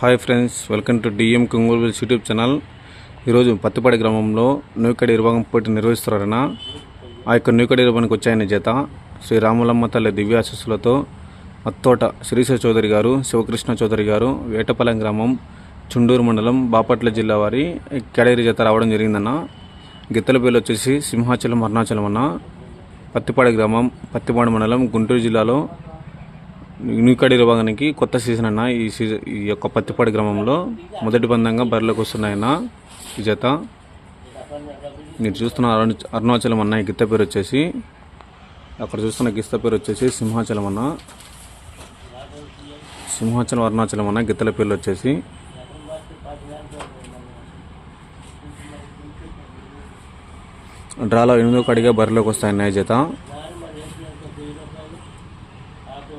Hi friends welcome to DM కొంగోలు YouTube channel. ఈరోజు పత్తిపాడి గ్రామంలో నూకడి ఇరవగం పోటీ నిర్వహిస్తున్నారన ఆ యొక్క నూకడి ఇరవనికి వచ్చాయని చేత శ్రీ రాములమ్మ తల్లి దివ్యాశస్సులతో అత్తోట శ్రీశ్వర చౌదరి గారు శివకృష్ణ చౌదరి గారు వేటపాలెం గ్రామం చుండూరు మండలం బాపట్ల జిల్లా వారి కేడగిరి జత రావడం జరిగిందన్న. గిత్తల పేర్లు వచ్చేసి సింహాచలం అరుణాచలం అన్న. పత్తిపాడి గ్రామం పత్తిపాడు మండలం గుంటూరు జిల్లాలో న్యూకాడి విభాగానికి కొత్త సీజన్ అన్న. ఈ సీజన్ ఈ యొక్క పత్తిపాడి గ్రామంలో మొదటి బంధంగా బరిలోకి వస్తున్నాయన్న ఈ జత మీరు చూస్తున్న అరుణ అరుణాచలం అన్న ఈ గిత్త పేరు వచ్చేసి అక్కడ చూస్తున్న గిత్త పేరు వచ్చేసి సింహాచలం అన్న. సింహాచలం అరుణాచలం అన్న గిత్తల పేర్లు వచ్చేసి. డ్రాలో ఎనిమిదో కడిగా బరిలోకి వస్తాయన్న ఈ జత આ તો